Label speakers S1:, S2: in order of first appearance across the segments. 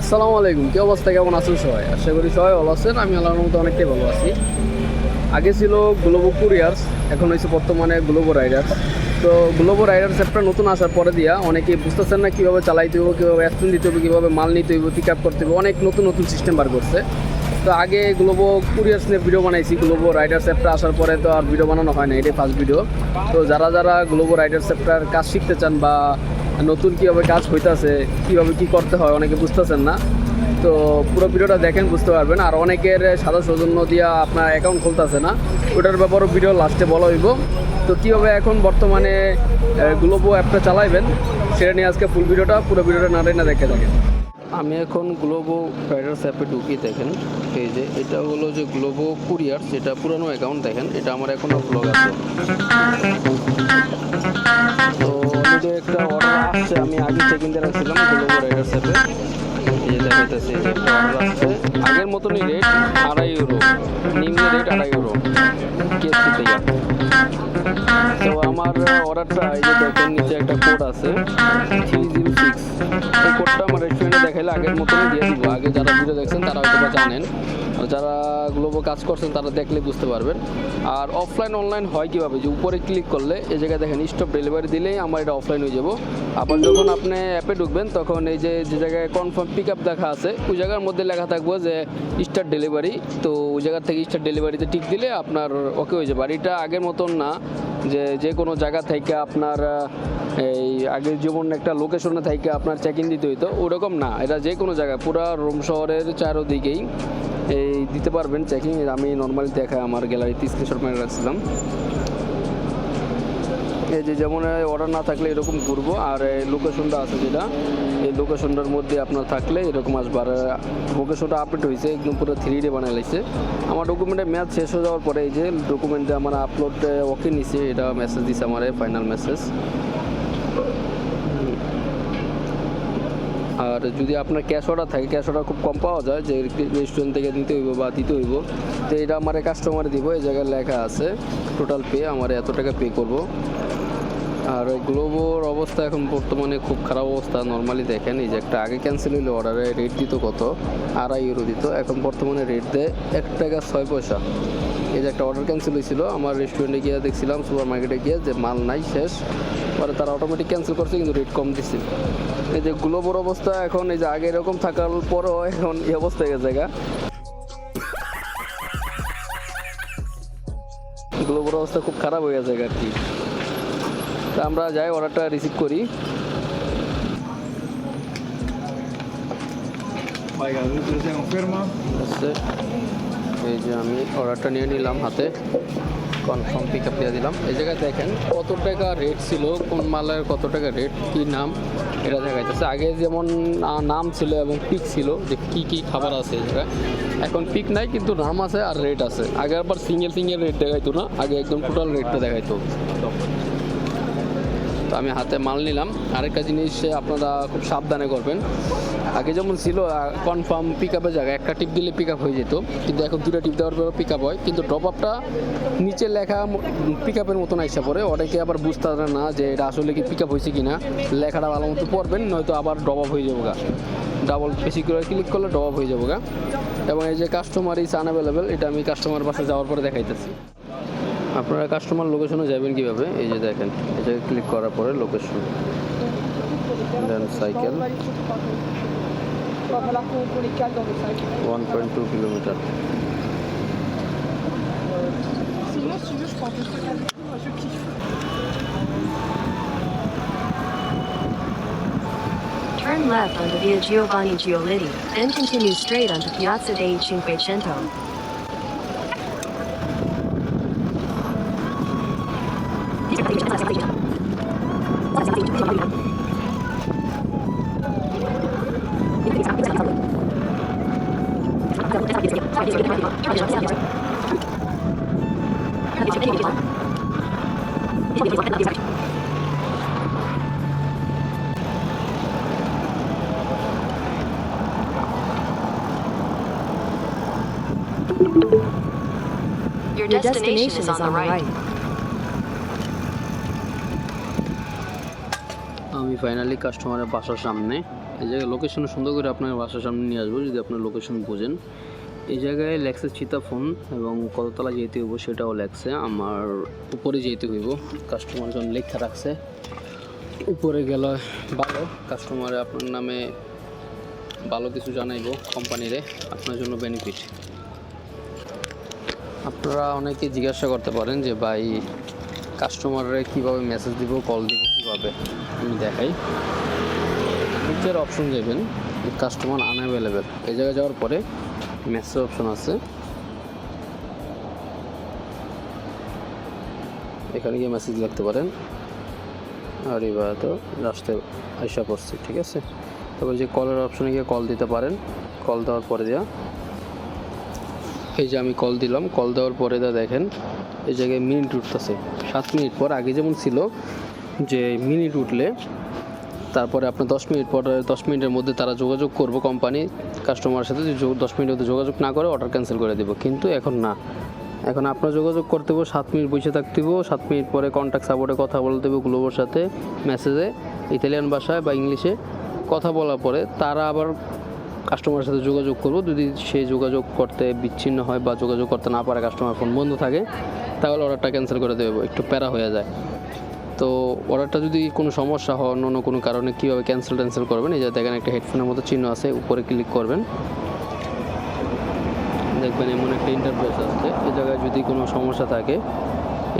S1: আসসালামু আলাইকুম, কি অবস্থা? কেমন আছেন সবাই? আশা করি সবাই ভালো আছেন, আমি আল্লাহর মতো অনেকটাই ভালো আছি। আগে ছিল গ্লোবো কুরিয়ার্স এখন হয়েছে বর্তমানে গ্লোবো রাইডার্স তো গ্লোবো রাইডার্স অ্যাপটা নতুন আসার পরে দিয়া অনেকে বুঝতেছেন না কীভাবে চালাইতে হইব, কীভাবে অ্যাক্সিডেন্ট দিতে হবে কীভাবে মাল নিতে হইব পিক আপ করতে হবে অনেক নতুন নতুন সিস্টেম বার করছে। তো আগে গ্লোবো কুরিয়ার্স নিয়ে ভিডিও বানাইছি গ্লোবো রাইডার্স অ্যাপটা আসার পরে তো আর ভিডিও বানানো হয় না, এটাই ফার্স্ট ভিডিও তো যারা যারা গ্লোবো রাইডার্স অ্যাপটার কাজ শিখতে চান বা নতুন কীভাবে কাজ হইতাছে, কীভাবে কী করতে হয়, অনেকে বুঝতেছেন না। তো পুরো ভিডিওটা দেখেন, বুঝতে পারবেন। আর অনেকের সাদা সৌজন্য দিয়া আপনার অ্যাকাউন্ট খুলতেছে না। ওটার ব্যাপারেও ভিডিও লাস্টে বলা হইব। তো কীভাবে এখন বর্তমানে গ্লোবো অ্যাপটা চালাইবেন, সেটা নিয়ে আজকে ফুল ভিডিওটা, পুরো ভিডিওটা না না দেখে থাকেন। আমি এখন গ্লোবো রাইডার্স অ্যাপে ঢুকি, দেখেন। এই যে, এটা হলো যে গ্লোবো কুরিয়ার যেটা পুরানো অ্যাকাউন্ট দেখেন। এটা আমার এখনও ব্লগ আছে। তো অলরেডি একটা অর্ডার আসছে, আমি আগে চেক ইন রাখছিলাম আগের মতনই রেট আড়াই ইউরো নিম্ন রেট আড়াই ইউরো থেকে তো আমার অর্ডারটা এই দেখেন, নিচে একটা কোড আছে থ্রি জিরো সিক্স এই কোডটা আমার রেস্টুরেন্টে দেখাইলে আগের মতনই দিয়ে দিব। আগে যারা ভিডিও দেখছেন, তারা হয়তো জানেন। যারা গ্লোবো কাজ করছেন, তারা দেখলে বুঝতে পারবেন। আর অফলাইন অনলাইন হয় কীভাবে? যে উপরে ক্লিক করলে, এই জায়গায় দেখেন স্টপ ডেলিভারি দিলেই আমার এটা অফলাইন হয়ে যাব। আবার যখন আপনি অ্যাপে ঢুকবেন, তখন এই যে যে জায়গায় কনফার্ম পিক আপ দেখা আছে, ওই জায়গার মধ্যে লেখা থাকব যে স্টার ডেলিভারি তো ওই জায়গা থেকে স্টার ডেলিভারিতে টিক দিলে আপনার ওকে হয়ে যাবে। আর এটা আগের মতন না, যে যে কোনো জায়গা থেকে আপনার এই আগের যেমন একটা লোকেশনে থেকে আপনার চেক ইন দিতে হইতো, ওরকম না। এটা যে কোনো জায়গায়, পুরা রোম শহরের চারোদিকেই। এই দিতে পারবেন চেকিং আমি নর্মালি দেখা আমার গ্যালারিতে স্ক্রিনশট মেরে রাখছিলাম। এই যে যেমন অর্ডার না থাকলে এরকম ঘুরবো, আর লোকেশনটা আছে যেটা, এই লোকেশনটার মধ্যে আপনার থাকলে এরকম আসবে আর লোকেশনটা আপডেট হয়েছে একদম পুরো থ্রি ডে বানাই লাগছে আমার ডকুমেন্টের ম্যাচ শেষ হয়ে যাওয়ার পরে এই যে ডকুমেন্টে আমার আপলোড ওকে নিছে, এটা মেসেজ দিছে আমার ফাইনাল মেসেজ আর যদি আপনার ক্যাশ অর্ডার থাকে ক্যাশ অর্ডার খুব কম পাওয়া যায়, যে রেস্টুরেন্ট থেকে নিতে হইব বা দিতে হইব, তো এটা আমার কাস্টমারে দিব, এই জায়গায় লেখা আছে টোটাল পে আমার এত টাকা পে করব। আর গ্লোবোর অবস্থা এখন বর্তমানে খুব খারাপ অবস্থা। নর্মালি দেখেন, এই যে একটা আগে ক্যান্সেল হইলে অর্ডারে রেট দিত কত? আড়াই ইউরো দিত, এখন বর্তমানে রেট দেয় এক টাকা ছয় পয়সা। এই যে একটা অর্ডার ক্যান্সেল হয়েছিল আমার রেস্টুরেন্টে গিয়ে দেখছিলাম সুপার মার্কেটে গিয়ে যে মাল নাই, শেষ। পরে তারা অটোমেটিক ক্যান্সেল করছে, কিন্তু রেট কম দিচ্ছে এই যে গ্লোবোর অবস্থা এখন, এই যে আগে এরকম থাকার পরও এখন এই অবস্থা হয়ে গেছে গ্লোবোর অবস্থা খুব খারাপ হয়ে গেছে আর কি। তা আমরা যাই অর্ডারটা রিসিভ করি। এই যে আমি অর্ডারটা নিয়ে নিলাম হাতে। কনফার্ম পিক আপ দিয়ে দিলাম। এই জায়গায় দেখেন কত টাকা রেট ছিল কোন মালের কত টাকা রেট কী নাম এটা দেখা যাচ্ছে আগে যেমন নাম ছিল এবং পিক ছিল যে কী কী খাবার আছে এই জায়গায়। এখন পিক নাই কিন্তু নাম আছে আর রেট আছে। আগে আবার সিঙ্গেল সিঙ্গেল রেট দেখাইতো না আগে একদম টোটাল রেটটা দেখাইতো। তো আমি হাতে মাল নিলাম। আরেকটা জিনিস আপনারা খুব সাবধানে করবেন। আগে যেমন ছিল কনফার্ম পিক আপের জায়গায় একটা টিপ দিলে পিক আপ হয়ে যেত। কিন্তু এখন দুটো টিপ দেওয়ার পরেও পিক আপ হয়। কিন্তু ড্রপ আপটা নিচে লেখা পিক আপের মতন আইসা পড়ে। অনেকে আবার বুঝতে পারে না যে এটা আসলে কি পিক আপ হয়েছে কি না লেখাটা ভালো মতো পড়বেন, নয়তো আবার ড্রপ আপ হয়ে যাব গা ডাবল বেশি করে ক্লিক করলে ড্রপ আপ হয়ে যাব গা এবং এই যে কাস্টমার ইস আনঅ্যাভেলেবেল এটা আমি কাস্টমার পাশে যাওয়ার পরে দেখাইতেছি। আপনারা কাস্টমার লোকেশনে যাবেন কীভাবে এই যে দেখেন যে ক্লিক করার পরে location then cycle. One point two kilometre.
S2: Turn left onto Via Giovanni Giolitti, then continue straight onto Piazza dei Cinquecento. Your
S3: destination is on the right.
S1: আমি ফাইনালি কাস্টমারের বাসার সামনে এই জায়গায় লোকেশন সুন্দর করে আপনার বাসার সামনে নিয়ে আসব যদি আপনার লোকেশন বোঝেন এই জায়গায় লেখছে চিতা ফোন এবং কততলা যেতে হইব, সেটাও লেখছে আমার উপরে যেতে হইব কাস্টমার যখন লেখা রাখছে। উপরে গেল ভালো। কাস্টমারে আপনার নামে ভালো কিছু জানাইবো কোম্পানিরে আপনার জন্য বেনিফিট আপনারা অনেকে জিজ্ঞাসা করতে পারেন যে, ভাই কাস্টমাররা কীভাবে মেসেজ দিব কল দিব, কীভাবে? আমি দেখাই। নিচের অপশন দেবেন কাস্টমার আনঅ্যাভেলেবেল এই জায়গায় যাওয়ার পরে মেসেজ অপশন আছে। এখানে গিয়ে মেসেজ লিখতে পারেন। আর এবার তো লাস্টে আইসা পড়ছি, ঠিক আছে? তারপর যে কলের অপশনে গিয়ে কল দিতে পারেন। কল দেওয়ার পরে দেওয়া এই যে আমি কল দিলাম কল দেওয়ার পরে দা দেখেন, এই জায়গায় মিনিট উঠতেছে। সাত মিনিট পর আগে যেমন ছিল, যে মিনিট উঠলে তারপরে আপনার দশ মিনিট পর, দশ মিনিটের মধ্যে তারা যোগাযোগ করব কোম্পানি কাস্টমারের সাথে যদি দশ মিনিটের মধ্যে যোগাযোগ না করে অর্ডার ক্যান্সেল করে দেবো। কিন্তু এখন না। এখন আপনার যোগাযোগ করতে হবে, সাত মিনিট বসে থাকতে হবে, সাত মিনিট পরে কন্ট্যাক্ট সাপোর্টে কথা বলতে হবে গ্লোবোর সাথে মেসেজে ইতালিয়ান ভাষায় বা ইংলিশে কথা বলার পরে তারা আবার কাস্টমারের সাথে যোগাযোগ করব। যদি সে যোগাযোগ করতে বিচ্ছিন্ন হয় বা যোগাযোগ করতে না পারে কাস্টমার ফোন বন্ধ থাকে, তাহলে অর্ডারটা ক্যান্সেল করে দেবো, একটু প্যারা হয়ে যায়। তো অর্ডারটা যদি কোনো সমস্যা হয়, অন্য কোনো কারণে কীভাবে ক্যান্সেল ট্যান্সেল করবেন? এই যে দেখেন একটা হেডফোনের মতো চিহ্ন আছে, উপরে ক্লিক করবেন। দেখবেন এমন একটা ইন্টারফেস আসছে এই জায়গায় যদি কোনো সমস্যা থাকে,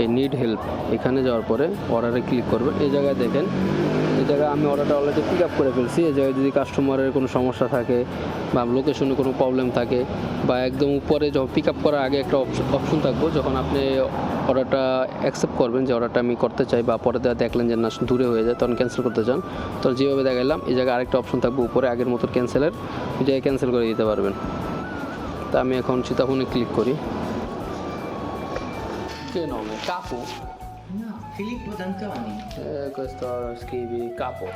S1: এই নিড হেল্প এখানে যাওয়ার পরে অর্ডারে ক্লিক করবেন। এই জায়গায় দেখেন এই জায়গায় আমি অর্ডারটা অলরেডি পিক আপ করে ফেলছি। এই জায়গায় যদি কাস্টমারের কোনো সমস্যা থাকে বা লোকেশনে কোনো প্রবলেম থাকে বা একদম উপরে যখন পিক আপ করার আগে একটা অপশন থাকব, যখন আপনি অর্ডারটা অ্যাকসেপ্ট করবেন যে অর্ডারটা আমি করতে চাই বা পরে দেখলেন যে না, দূরে হয়ে যায়, তখন ক্যান্সেল করতে চান। তখন যেভাবে দেখাইলাম, এই জায়গায় আরেকটা অপশন থাকবে উপরে, আগের মতো ক্যান্সেলের এই জায়গায় ক্যান্সেল করে দিতে পারবেন। তা আমি এখন সীতাফোনে ক্লিক করি? Capo?
S3: Filippo D'Antoni.
S1: Eh, questo scrivi capo.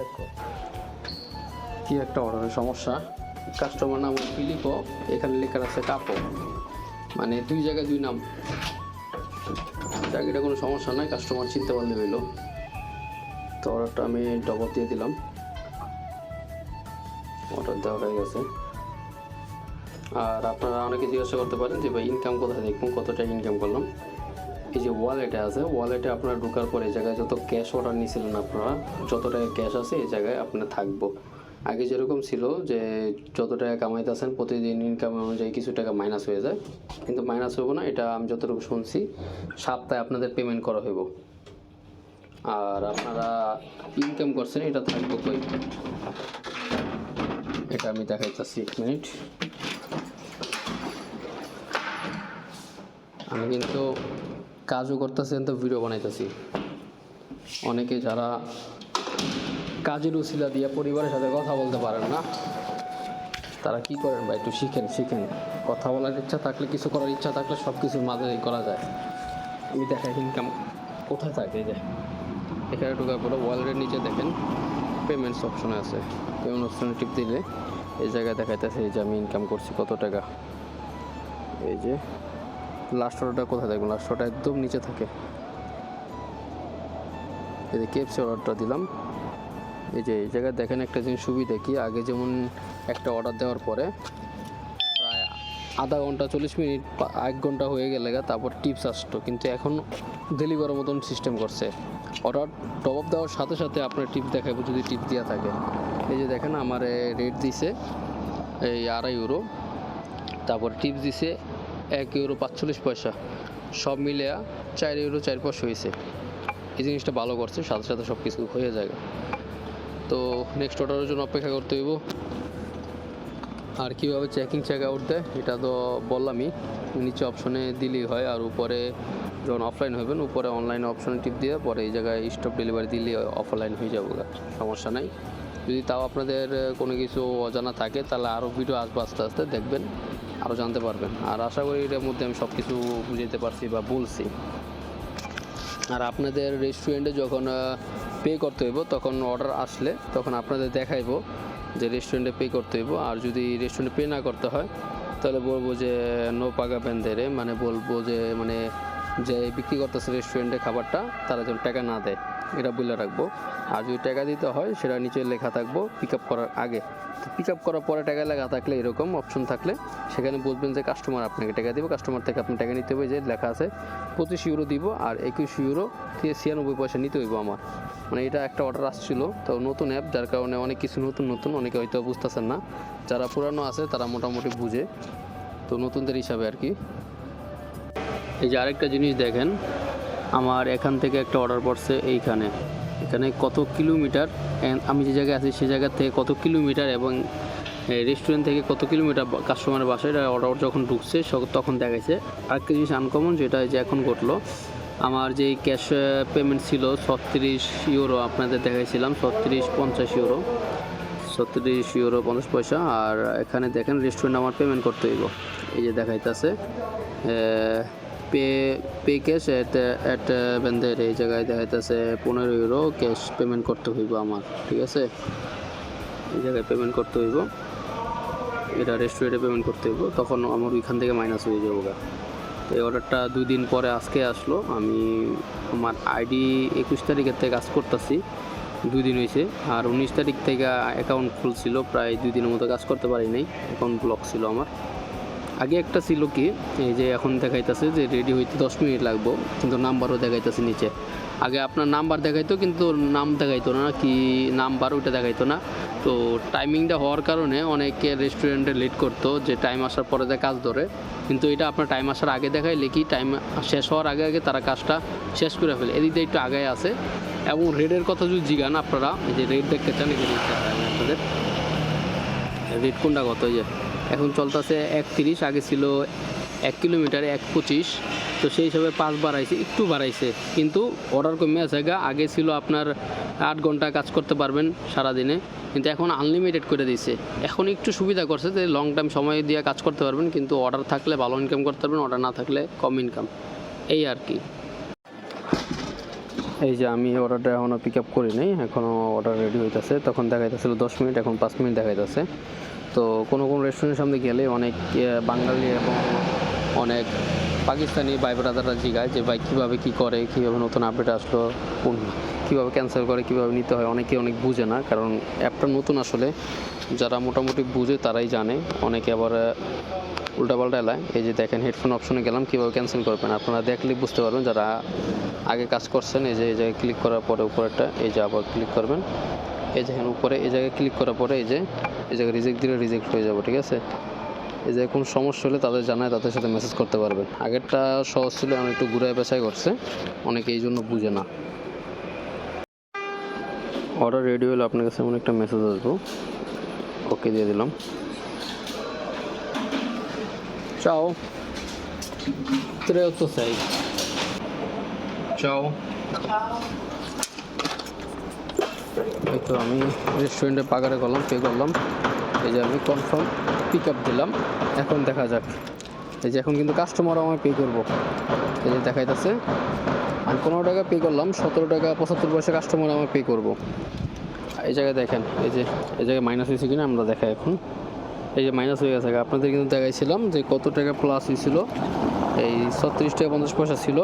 S1: Ecco. কি একটা অর্ডারের সমস্যা কাস্টমার নাম ফিলিপো এখানে লেখা আছে কাপো মানে দুই জায়গায় দুই নাম যাক এটা কোনো সমস্যা নয় কাস্টমার চিনতে পারলে হইল তো অর্ডারটা আমি ডবল দিয়ে দিলাম অর্ডার দেওয়া হয়ে গেছে আর আপনারা অনেকে জিজ্ঞাসা করতে পারেন যে ভাই ইনকাম কোথায় দেখুন কত টাকা ইনকাম করলাম এই যে ওয়ালেটে আছে ওয়ালেটে আপনার ঢোকার পরে এই জায়গায় যত ক্যাশ অর্ডার নিয়েছিলেন আপনারা, যত টাকা ক্যাশ আছে এই জায়গায় আপনার থাকব। আগে যেরকম ছিল যে যত টাকা কামাইতেছেন প্রতিদিন ইনকাম অনুযায়ী কিছু টাকা মাইনাস হয়ে যায়। কিন্তু মাইনাস হব না, এটা আমি যতটুকু শুনছি, সপ্তাহে আপনাদের পেমেন্ট করা হইব। আর আপনারা ইনকাম করছেন, এটা থাকব কই? এটা আমি দেখাইতেছি এক মিনিট আমি কিন্তু কাজও করতেছি তো ভিডিও বানাইতেছি। অনেকে যারা কাজের উসিলা দিয়ে পরিবারের সাথে কথা বলতে পারেন না, তারা কি করেন বা একটু শিখেন শিখেন। কথা বলার ইচ্ছা থাকলে, কিছু করার ইচ্ছা থাকলে সব কিছুর মাঝে করা যায়। আমি দেখাই ইনকাম কোথায় থাকে যে? এখানে ঢোকার পরে ওয়ালেটের নিচে দেখেন পেমেন্টস অপশনে আছে। পেমেন্ট অপশনে টিপ দিলে এই জায়গায় দেখাইতেছে যে আমি ইনকাম করছি কত টাকা। এই যে লাস্ট অর্ডারটা কোথায় দেখবেন? লাস্ট অর্ডার একদম নিচে থাকে। এই যে কেএফসি অর্ডারটা দিলাম। এই যে এই জায়গায় দেখেন একটা জিনিস সুবিধা কি আগে যেমন একটা অর্ডার দেওয়ার পরে প্রায় আধা ঘণ্টা, চল্লিশ মিনিট, এক ঘণ্টা হয়ে গেলে তারপর টিপস আসতো। কিন্তু এখন ডেলিভারের মতন সিস্টেম করছে। অর্ডার টপ আপ দেওয়ার সাথে সাথে আপনার টিপ দেখাবো, যদি টিপ দেওয়া থাকে। এই যে দেখেন, আমার রেট দিছে, এই আড়াই ইউরো তারপর টিপস দিছে এক ইউরো পাঁচচল্লিশ পয়সা। সব মিলে চার ইউরো চার পয়সা হয়েছে। এই জিনিসটা ভালো করছে, সাথে সাথে সব কিছু হয়ে যায়। তো নেক্সট অর্ডারের জন্য অপেক্ষা করতে হইব। আর কীভাবে চেকিং চেক আউট দেয়, এটা তো বললামই। নিচে অপশনে দিলেই হয়, আর উপরে যখন অফলাইন হবেন উপরে অনলাইন অপশনে টিপ দিয়ে পরে এই জায়গায় স্টপ ডেলিভারি দিলে অফলাইন হয়ে যাব সমস্যা নাই। যদি তাও আপনাদের কোনো কিছু অজানা থাকে, তাহলে আরও ভিডিও আসবে আস্তে আস্তে, দেখবেন। আরও জানতে পারবেন। আর আশা করি এটার মধ্যে আমি সব কিছু বুঝাইতে পারছি বা বলছি। আর আপনাদের রেস্টুরেন্টে যখন পে করতে হইব, তখন অর্ডার আসলে তখন আপনাদের দেখাইবো যে রেস্টুরেন্টে পে করতে হইব। আর যদি রেস্টুরেন্টে পে না করতে হয়, তাহলে বলব যে নো পাগা পেন্দেরে মানে বলব যে মানে যে বিক্রি করতেছে রেস্টুরেন্টে খাবারটা, তারা যেন টাকা না দেয়। এটা বলে রাখব। আর যদি টাকা দিতে হয়, সেটা নিচে লেখা থাকব পিক আপ করার আগে। পিক আপ করার পরে টাকা লেখা থাকলে এরকম অপশন থাকলে সেখানে বুঝবেন যে কাস্টমার আপনাকে টাকা দেবে কাস্টমার থেকে আপনি টাকা নিতে হবে, যে লেখা আছে, পঁচিশ ইউরো দিব আর একুশ ইউরো ছিয়ানব্বই পয়সা নিতে হইব আমার। মানে এটা একটা অর্ডার আসছিল, তো নতুন অ্যাপ যার কারণে অনেক কিছু নতুন নতুন, অনেকে হয়তো বুঝতেছেন না। যারা পুরানো আছে, তারা মোটামুটি বুঝে। তো নতুনদের হিসাবে আর কি। এই যে আরেকটা জিনিস দেখেন আমার এখান থেকে একটা অর্ডার পড়ছে এইখানে। এখানে কত কিলোমিটার? আমি যে জায়গায় আছি সেই জায়গা থেকে কত কিলোমিটার এবং রেস্টুরেন্ট থেকে কত কিলোমিটার কাস্টমারের বাসায় অর্ডার যখন ঢুকছে তখন দেখাইছে। আরেকটা জিনিস আনকমন যেটা যে এখন ঘটলো, আমার যে ক্যাশ পেমেন্ট ছিল ছত্রিশ ইউরো আপনাদের দেখাইছিলাম, ছত্রিশ পঞ্চাশ ইউরো ছত্রিশ ইউরো পঞ্চাশ পয়সা, আর এখানে দেখেন রেস্টুরেন্ট আমার পেমেন্ট করতে হইব। এই যে দেখাইতেছে পে পে ক্যাশ এট বেন্দের এই জায়গায় দেখাইতেছে পনেরো ইউরো ক্যাশ পেমেন্ট করতে হইব আমার, ঠিক আছে? এই জায়গায় পেমেন্ট করতে হইব। এটা রেস্টুরেন্টে পেমেন্ট করতে হইব, তখন আমার ওইখান থেকে মাইনাস হয়ে যাব তো এই অর্ডারটা দুই দিন পরে আজকে আসলো, আমি আমার আইডি একুশ তারিখের থেকে কাজ করতেছি, দুই দিন হয়েছে আর উনিশ তারিখ থেকে অ্যাকাউন্ট খুলছিল, প্রায় দুই দিনের মতো কাজ করতে পারি নাই অ্যাকাউন্ট ব্লক ছিল আমার। আগে একটা ছিল কি, এই যে এখন দেখাইতেছে যে রেডি হইতে দশ মিনিট লাগবো, কিন্তু নাম্বারও দেখাইতেছে নিচে। আগে আপনার নাম্বার দেখাইতো, কিন্তু নাম দেখাইতো না, কি নাম্বার ওইটা দেখাইতো না। তো টাইমিংটা হওয়ার কারণে অনেকে রেস্টুরেন্টে লেট করতো, যে টাইম আসার পরে দেয় কাজ ধরে। কিন্তু এটা আপনার টাইম আসার আগে দেখাইলে কি টাইম শেষ হওয়ার আগে আগে তারা কাজটা শেষ করে ফেলে। এদিকে একটু আগে আছে। এবং রেডের কথা যদি জিগান আপনারা, এই যে রেড দেখতে চান এখানে আপনাদের। রেট কোনটা কত যে? এখন চলতেছে একত্রিশ আগে ছিল এক কিলোমিটারে এক পঁচিশ। তো সেই হিসাবে পাঁচ বাড়াইছে, একটু বাড়াইছে। কিন্তু অর্ডার কমে আছে গা, আগে ছিল আপনার আট ঘণ্টা কাজ করতে পারবেন সারাদিনে। কিন্তু এখন আনলিমিটেড করে দিয়েছে এখন একটু সুবিধা করছে যে লং টাইম সময় দিয়ে কাজ করতে পারবেন, কিন্তু অর্ডার থাকলে ভালো ইনকাম করতে পারবেন অর্ডার না থাকলে কম ইনকাম এই আর কি। এই যে আমি অর্ডারটা এখনও পিক আপ করি নাই এখনও অর্ডার রেডি হইতেছে। তখন দেখাইতেছিল দশ মিনিট, এখন পাঁচ মিনিট দেখাইতেছে। তো কোনো কোনো রেস্টুরেন্টের সামনে গেলে অনেক বাঙালি এবং অনেক পাকিস্তানি ভাই ব্রাদাররা জিগায় যে, ভাই, কীভাবে কী করে? কীভাবে নতুন আপডেট আসলো? কোন, কীভাবে ক্যান্সেল করে? কীভাবে নিতে হয়? অনেকে অনেক বুঝে না, কারণ অ্যাপটা নতুন আসলে যারা মোটামুটি বুঝে তারাই জানে। অনেকে আবার উল্টাপাল্টা এলায়। এই যে দেখেন হেডফোন অপশনে গেলাম, কীভাবে ক্যান্সেল করবেন? আপনারা দেখলে বুঝতে পারবেন যারা আগে কাজ করছেন, এই যে, এই জায়গায় ক্লিক করার পরে উপরেরটা, এই যে আবার ক্লিক করবেন। এই যে এখানে উপরে, এই জায়গায় ক্লিক করার পরে এই যে, এই জায়গায় রিজেক্ট দিলে রিজেক্ট হয়ে যাবে, ঠিক আছে? এই যে কোনো সমস্যা হলে তাদের জানায়, তাদের সাথে মেসেজ করতে পারবেন। আগেরটা সহজ ছিল আমি একটু ঘুরায় পেশায় করছে। অনেকে এই জন্য বুঝে না। অর্ডার রেডি হলে আপনার কাছে এমন একটা মেসেজ আসব। ওকে দিয়ে দিলাম। চাও Tre sei. Ciao. এই তো আমি রেস্টুরেন্টে পাগারে করলাম পে করলাম। এই যে আমি কনফার্ম পিক আপ দিলাম। এখন দেখা যাক। এই যে এখন কিন্তু কাস্টমার আমার পে করব। এই যে দেখাইতেছে। আমি পনেরো টাকা পে করলাম, সতেরো টাকা পঁচাত্তর পয়সা কাস্টমার আমার পে করব। এই জায়গায় দেখেন, এই যে, এই জায়গায় মাইনাস হয়েছে কিনা আমরা দেখাই এখন। এই যে মাইনাস হয়ে গেছে আপনাদের কিন্তু দেখাইছিলাম যে কত টাকা প্লাস হয়েছিল এই ছত্রিশ টাকা পঞ্চাশ পয়সা ছিল।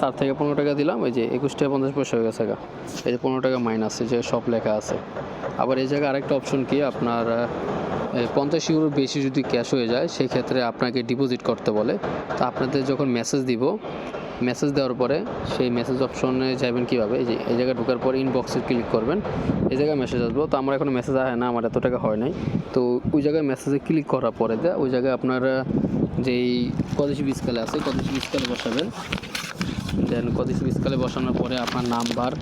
S1: তার থেকে পনেরো টাকা দিলাম, এই যে একুশ টাকা পঞ্চাশ পয়সা হয়ে গেছে গা। এই যে পনেরো টাকা মাইনাস এই যে সব লেখা আছে। আবার এই জায়গায় আরেকটা অপশন কি? আপনার পঞ্চাশ ইউরোর বেশি যদি ক্যাশ হয়ে যায়, সেক্ষেত্রে আপনাকে ডিপোজিট করতে বলে। তো আপনাদের যখন মেসেজ দিব মেসেজ দেওয়ার পরে সেই মেসেজ অপশনে যাবেন কীভাবে? এই যে, এই জায়গায় ঢোকার পরে ইনবক্সে ক্লিক করবেন। এই জায়গায় মেসেজ আসব। তো আমার এখন মেসেজ আসে না, আমার এত টাকা হয় নাই। তো ওই জায়গায় মেসেজে ক্লিক করার পরে ওই জায়গায় আপনার যেই কদেশি বিস্কালে আছে, কদেশি বিস্কালে বসাবেন। দেন কদেশি বিস্কালে বসানোর পরে আপনার নাম্বার,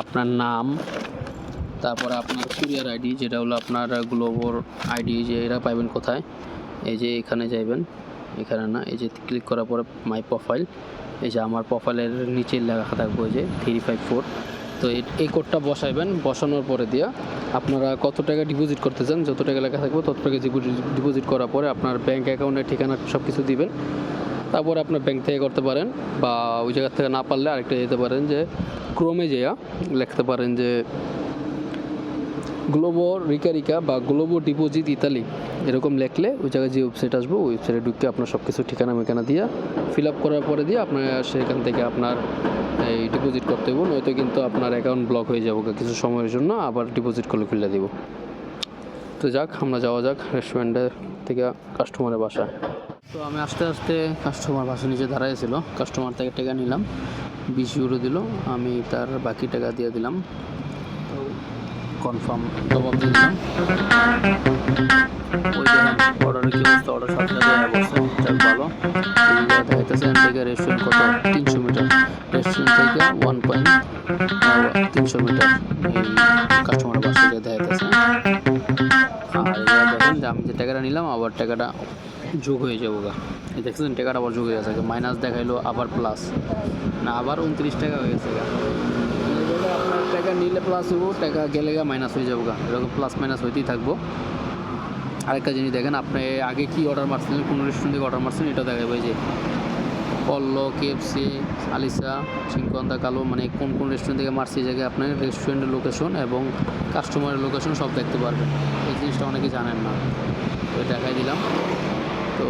S1: আপনার নাম, তারপরে আপনার কুরিয়ার আইডি যেটা হলো আপনার গ্লোবোর আইডি যে এরা পাইবেন কোথায়? এই যে এখানে যাইবেন। এখানে না, এই যে ক্লিক করার পরে মাই প্রোফাইল এই যে আমার প্রোফাইলের নিচে লেখা থাকবে যে থ্রি ফাইভ ফোর তো এই- কোডটা বসাইবেন, বসানোর পরে দিয়া আপনারা কত টাকা ডিপোজিট করতে চান, যত টাকা লেখা থাকবে তত টাকা ডিপোজিট করার পরে আপনার ব্যাঙ্ক অ্যাকাউন্টের ঠিকানা সব কিছু দিবেন। তারপরে আপনার ব্যাংক থেকে করতে পারেন বা ওই জায়গা থেকে না পারলে আরেকটা যেতে পারেন যে ক্রোমে যেয়া লিখতে পারেন যে গ্লোবো রিকারিকা বা গ্লোবো ডিপোজিট ইতালি এরকম লেখলে ওই জায়গায় যে ওয়েবসাইট আসব ওয়েবসাইটে ঢুকে আপনার সব কিছু ঠিকানা মিকানা দিয়ে ফিল আপ করার পরে দিয়ে আপনার সেখান থেকে আপনার এই ডিপোজিট করতে হবে নয়তো কিন্তু আপনার অ্যাকাউন্ট ব্লক হয়ে যাব কিছু সময়ের জন্য, আবার ডিপোজিট করলে খুলে দিব। তো যাক, আমরা যাওয়া যাক রেস্টুরেন্টের থেকে কাস্টমারের বাসায় তো আমি আস্তে আস্তে কাস্টমার বাসা নিচে দাঁড়াইছিল কাস্টমার থেকে টাকা নিলাম, বিশ ইউরো দিল, আমি তার বাকি টাকা দিয়ে দিলাম। কনফার্ম জবাব দিলাম অর্ডার থেকে রেস্টুরেন্ট তিনশো মিটার থেকে ওয়ান পয়েন্ট তিনশো মিটার আমি যে টাকাটা নিলাম, আবার টাকাটা যোগ হয়ে যাব গা। দেখছেন, টাকাটা আবার যোগ হয়ে গেছে। মাইনাস দেখাইলো, আবার প্লাস না, আবার উনত্রিশ টাকা হয়ে গেছে গা। আপনার টাকা নিলে প্লাস হব টাকা গেলে গা মাইনাস হয়ে যাব গা এরকম প্লাস মাইনাস হইতেই থাকব। আরেকটা জিনিস দেখেন, আপনি আগে কি অর্ডার মারছিলেন, কোন রেস্টুরেন্ট থেকে অর্ডার মারছেন এটা দেখাবে যে পল্লো কেএফসি আলিসা চিনকন্দা কালো মানে কোন কোন রেস্টুরেন্ট থেকে মারছি জায়গায় আপনার রেস্টুরেন্টের লোকেশন এবং কাস্টমারের লোকেশন সব দেখতে পারবেন। এই জিনিসটা অনেকে জানেন না। তো দেখাই দিলাম। তো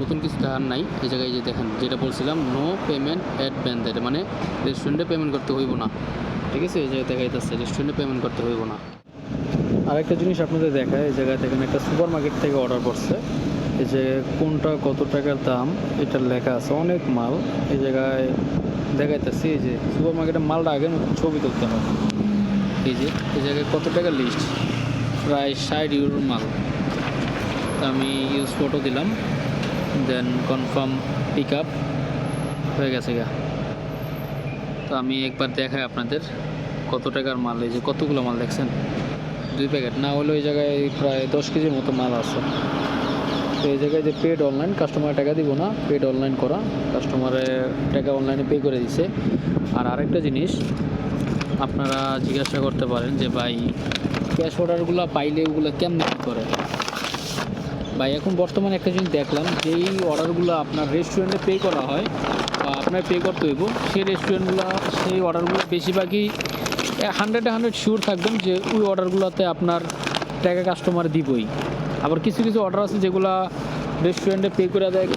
S1: নতুন কিছু দেখার নাই। এই জায়গায় যে দেখেন, যেটা বলছিলাম নো পেমেন্ট অ্যাট ব্যান্ডেড মানে রেস্টুরেন্টে পেমেন্ট করতে হইব না। ঠিক আছে? এই জায়গায় দেখাইতেছে রেস্টুরেন্টে পেমেন্ট করতে হইব না। আরেকটা জিনিস আপনাদের দেখায়, এই জায়গায় দেখেন একটা সুপার মার্কেট থেকে অর্ডার করছে। এই যে কোনটা কত টাকার দাম, এটা লেখা আছে, অনেক মাল। এই জায়গায় দেখাইতেছি, এই যে সুপার মার্কেটের মালটা আগে ছবি তুলতে হবে। এই যে, এই জায়গায় কত টাকা লিস্ট প্রায় ষাট ইউরোর মাল। আমি ইউজ ফটো দিলাম। দেন কনফার্ম পিক আপ হয়ে গেছে গা। তো আমি একবার দেখাই আপনাদের কত টাকার মাল, এই যে কতগুলো মাল দেখছেন? দুই প্যাকেট না হলে ওই জায়গায় প্রায় দশ কেজির মতো মাল আছে। তো এই জায়গায় যে পেড অনলাইন কাস্টমার টাকা দিব না পেড অনলাইন করা। কাস্টমারে টাকা অনলাইনে পে করে দিছে। আর আরেকটা জিনিস, আপনারা জিজ্ঞাসা করতে পারেন যে, ভাই ক্যাশ অর্ডারগুলো পাইলে ওগুলো কেমনি কী করে? ভাই, এখন বর্তমানে একটা জিনিস দেখলাম, যেই অর্ডারগুলো আপনার রেস্টুরেন্টে পে করা হয়, বা আপনার পে করতে হইব, সেই রেস্টুরেন্টগুলো সেই অর্ডারগুলো বেশিরভাগই হান্ড্রেডে হান্ড্রেড শিওর থাকবেন যে ওই অর্ডারগুলোতে আপনার টাকা কাস্টমার দিবই। আবার কিছু কিছু অর্ডার আছে যেগুলো রেস্টুরেন্টে পে করে দেয়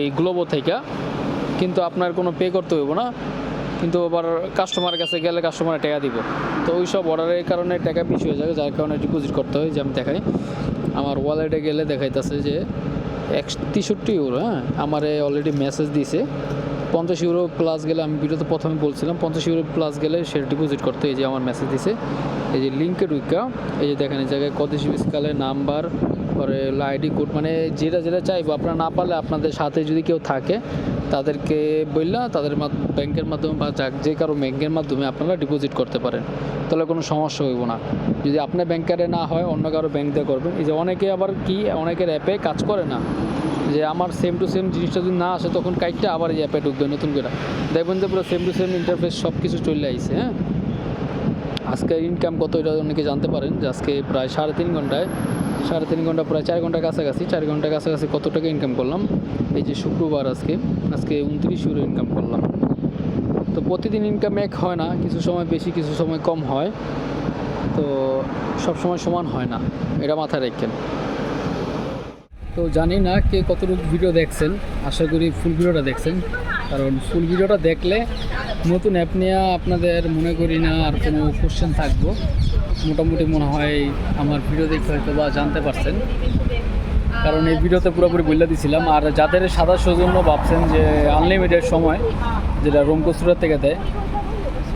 S1: এই গ্লোবো থেকে, কিন্তু আপনার কোনো পে করতে হইব না, কিন্তু আবার কাস্টমারের কাছে গেলে কাস্টমার টাকা দিব। তো ওই সব অর্ডারের কারণে টাকা বেশি হয়ে যাবে, যার কারণে ডিপোজিট করতে হয়, যে আমি দেখাই। আমার ওয়ালেটে গেলে দেখাইতেছে যে এক তেষট্টি ইউরো হ্যাঁ? আমারে অলরেডি মেসেজ দিছে। পঞ্চাশ ইউরো প্লাস গেলে আমি ভিডিওতে প্রথমে বলছিলাম, পঞ্চাশ ইউরো প্লাস গেলে সে ডিপোজিট করতে এই যে আমার মেসেজ দিছে। এই যে লিঙ্কে ঢুকা এই যে দেখেন এই জায়গায় কত জিবি স্কালে নাম্বার পরে আইডি কোড মানে যেটা যেটা চাইব, আপনারা না পারলে আপনাদের সাথে যদি কেউ থাকে, তাদেরকে বললা তাদের ব্যাংকের মাধ্যমে বা যাক যে কারও ব্যাংকের মাধ্যমে আপনারা ডিপোজিট করতে পারেন। তাহলে কোনো সমস্যা হইব না। যদি আপনার ব্যাংকারে না হয়, অন্য কারও ব্যাংক দিয়ে করবেন। এই যে অনেকে আবার কি, অনেকের অ্যাপে কাজ করে না। যে আমার সেম টু সেম জিনিসটা যদি না আসে, তখন কাইটটা আবার এই অ্যাপে ঢুকবে নতুন করে। দেখবেন যে পুরো সেম টু সেম ইন্টারফেস সব কিছু চলে আইছে হ্যাঁ? আজকে ইনকাম কত এটা অনেকে জানতে পারেন যে আজকে প্রায় সাড়ে তিন ঘন্টায়, সাড়ে তিন ঘণ্টা প্রায় চার ঘণ্টা কাছাকাছি, চার ঘণ্টা কাছাকাছি কত টাকা ইনকাম করলাম? এই যে শুক্রবার আজকে আজকে উনত্রিশ ইউরো ইনকাম করলাম। তো প্রতিদিন ইনকাম এক হয় না, কিছু সময় বেশি, কিছু সময় কম হয়। তো সব সময় সমান হয় না, এটা মাথায় রাখেন। তো জানি না কে কতটুকু ভিডিও দেখছেন। আশা করি ফুল ভিডিওটা দেখছেন। কারণ ফুল ভিডিওটা দেখলে নতুন অ্যাপ নিয়ে আপনাদের মনে করি না আর কোনো কোশ্চেন থাকব। মোটামুটি মনে হয় আমার ভিডিও দেখে হয়তো বা জানতে পারছেন। কারণ এই ভিডিওতে পুরোপুরি বলে দিছিলাম। আর যাদের সাদা সৌজন্য ভাবছেন যে আনলিমিটেড সময় যেটা রোম কস্তুরার থেকে দেয়,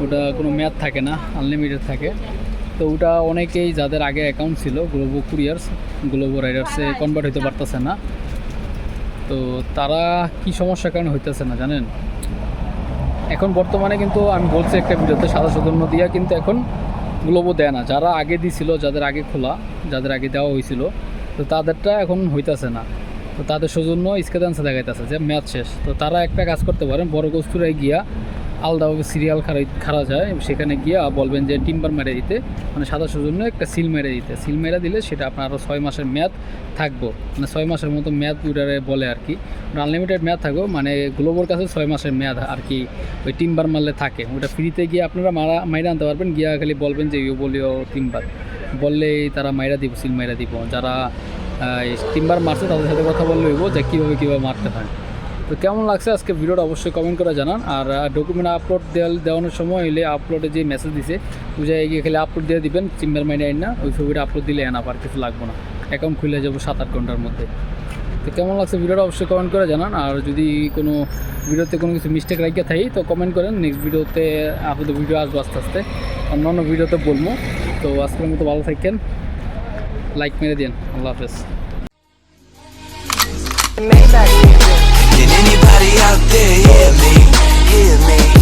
S1: ওটা কোনো মেয়াদ থাকে না আনলিমিটেড থাকে। তো ওটা অনেকেই যাদের আগে অ্যাকাউন্ট ছিল গ্লোবো কুরিয়ার্স গ্লোবো রাইডার্সে কনভার্ট হতে পারতেছে না। তো তারা কি সমস্যার কারণে হইতেছে না জানেন? এখন বর্তমানে কিন্তু আমি বলছি একটা ভিডিওতে সাদা সৌজন্য দিয়া, কিন্তু এখন গ্লোবো দেয় না। যারা আগে দিছিল, যাদের আগে খোলা, যাদের আগে দেওয়া হয়েছিল তো তাদেরটা এখন হইতাছে না। তো তাদের সৌজন্য স্কেদান্সে দেখাইতেছে যে, ম্যাচ শেষ। তো তারা একটা কাজ করতে পারেন, বড় কস্তুরায় গিয়া আলাদাভাবে সিরিয়াল খারা খারা যায়। সেখানে গিয়ে বলবেন যে টিম্বার মেরে দিতে। মানে সাদা জন্য একটা সিল মেরে দিতে। সিল মেরে দিলে সেটা আপনার আরও ছয় মাসের মেয়াদ থাকব। মানে ছয় মাসের মতো মেয়াদ ওটারে বলে আর কি। আনলিমিটেড মেয়াদ থাকব। মানে গ্লোবোর কাছে ছয় মাসের মেয়াদ আর কি ওই টিম্বার মারলে থাকে। ওটা ফ্রিতে গিয়ে আপনারা মারা, মাইরা আনতে পারবেন। গিয়া খালি বলবেন যে ইউ বলিও টিম্বার। বললেই তারা মাইরা দিব সিল মাইরা দিব। যারা টিম্বার মারছে তাদের সাথে কথা বললে হইব যে, কীভাবে কীভাবে মারতে হয়। তো কেমন লাগছে আজকে ভিডিওটা অবশ্যই কমেন্ট করে জানান। আর ডকুমেন্ট আপলোড দেওয়ানোর সময় হইলে আপলোডে যে মেসেজ দিছে জায়গায় গিয়ে খালি আপলোড দিয়ে দিবেন চিম্বার মাইনে আইন না, ওই ছবিটা আপলোড দিলে এনা আর কিছু লাগবে না। অ্যাকাউন্ট খুলে যাব সাত আট ঘণ্টার মধ্যে। তো কেমন লাগছে ভিডিওটা অবশ্যই কমেন্ট করে জানান। আর যদি কোনো ভিডিওতে কোনো কিছু মিস্টেক রাখিয়ে থাকি, তো কমেন্ট করেন। নেক্সট ভিডিওতে আপনাদের ভিডিও আসব আস্তে আস্তে। অন্য অন্য ভিডিওতে বলব। তো আজকের মতো ভালো থাকেন। লাইক মেরে দিন আল্লাহ হাফেজ.
S4: Everybody out there, hear me, hear me.